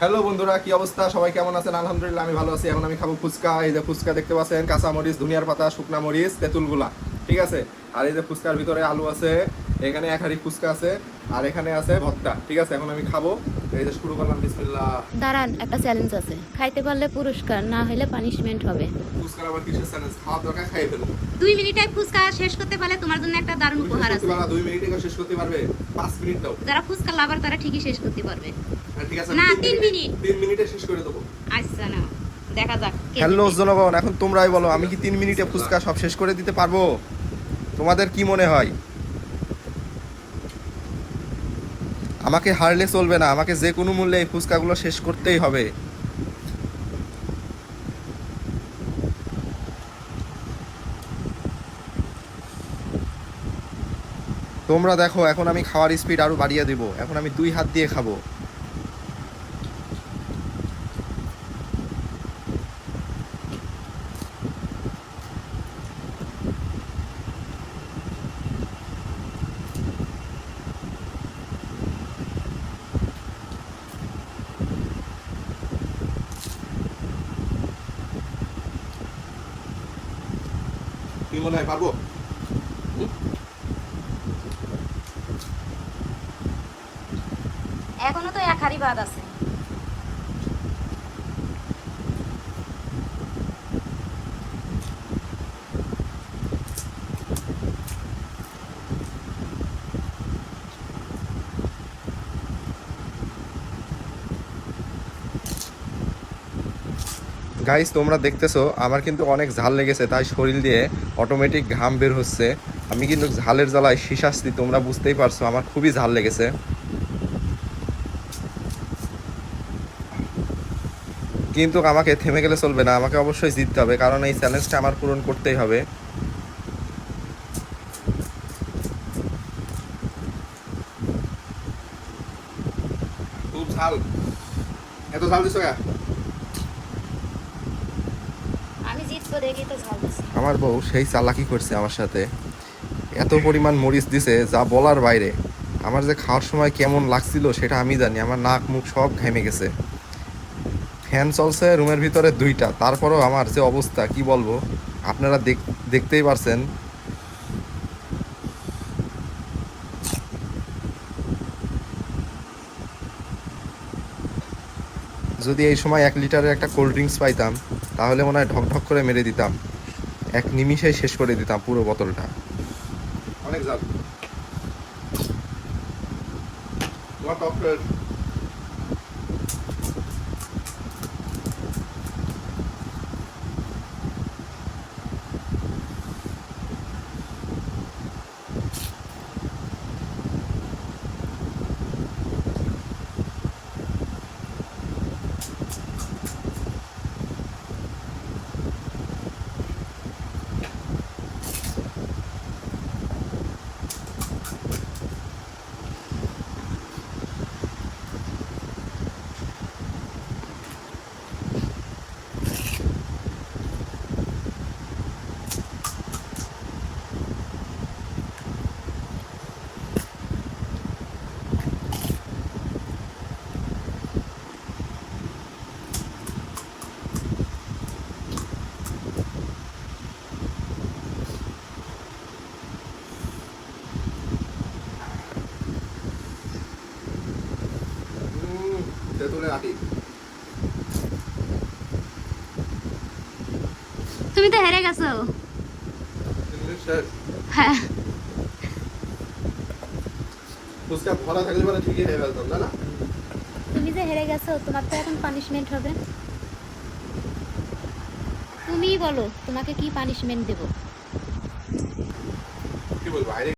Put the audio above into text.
Hello বন্ধুরা, কি অবস্থা? সবাই কেমন আছেন? আলহামদুলিল্লাহ, আমি ভালো আছি। এখন আমি খাব ফুচকা। এই যে ফুচকা দেখতে পাচ্ছেন, কাঁচা মরিচ, ধনিয়ার পাতা, শুকনা মরিচ, তেঁতুলগুলা, ঠিক আছে? আর এই যে ফুচকার ভিতরে আলু আছে, এখানে এক হাড়ি ফুচকা আছে, আর এখানে আছে ভত্তা ঠিক আছে? এখন আমি খাব। এই শুরু করলাম বিসমিল্লাহ। দাঁড়ান একটা চ্যালেঞ্জ আছে। খাইতে পারলে পুরস্কার না হলে পানিশমেন্ট হবে। ফুচকার আবার কিসের চ্যালেঞ্জ খাওয়া দরকার খাইয়ে ফেলব। দুই মিনিটে ফুচকা শেষ করতে পারলে তোমার জন্য একটা দারুণ উপহার আছে। করতে দুই মিনিটে শেষ করতে পারবে। পাঁচ মিনিট দাও। যারা ফুচকা লাভার তারা ঠিকই শেষ করতে পারবে। ঠিক আছে না, তিন মিনিট। তিন মিনিটে শেষ করে দেবো। আচ্ছা না দেখা যাক হ্যালো জনগণ এখন তোমরাই বলো আমি কি তিন মিনিটে ফুচকা সব শেষ করে দিতে পারব? তোমাদের কি মনে হয়? আমাকে হারলে চলবে না, আমাকে যে কোনো মূল্যে এই ফুচকাগুলো শেষ করতেই হবে। তোমরা দেখো, এখন আমি খাওয়ার স্পিড আরও বাড়িয়ে দেবো। এখন আমি দুই হাত দিয়ে খাব। কি মনে হয় পারব? এখনও তো এক হারি বাদ আছে। গাইস তোমরা দেখতেছো, আমার কিন্তু অনেক ঝাল লেগেছে, তাই শরীর দিয়ে অটোমেটিক ঘাম বের হচ্ছে। আমি কিন্তু ঝালের জ্বালায় শিশাস্তি তোমরা বুঝতেই পারছ, আমার খুবই ঝাল লেগেছে। কিন্তু আমাকে থেমে গেলে চলবে না, আমাকে অবশ্যই জিততে হবে, কারণ এই চ্যালেঞ্জটা আমার পূরণ করতেই হবে। খুব ঝাল। এত ঝাল দিছো কেন আমি জিতবো দেখি তো ঝাল দিছি আমার বউ সেই চালাকি করছে আমার সাথে। এত পরিমাণ মরিচ দিছে যা বলার বাইরে। আমার যে খাওয়ার সময় কেমন লাগছিল সেটা আমি জানি, আমার নাক মুখ সব ঘেমে গেছে। ফ্যান চলছে রুমের ভিতরে দুইটা, তারপরেও আমার যে অবস্থা, কি বলব? আপনারা দেখ- দেখতেই পারছেন যদি এই সময় এক লিটারের একটা কোল্ড ড্রিঙ্কস পাইতাম, তাহলে মনে হয় ঢক ঢক করে মেরে দিতাম। এক নিমিষে শেষ করে দিতাম পুরো বোতলটা। অনেক জাল তেঁতুলের আটি। তুমি তো হেরে গেছো। হ্যাঁ। ফুচকা ভরা থাকলে মানে ঠিকই ফেলতাম না না? তুমি যে হেরে গেছো তোমার তো এখন পানিশমেন্ট হবে। তুমিই বলো তোমাকে কি পানিশমেন্ট দেবো? কি বলব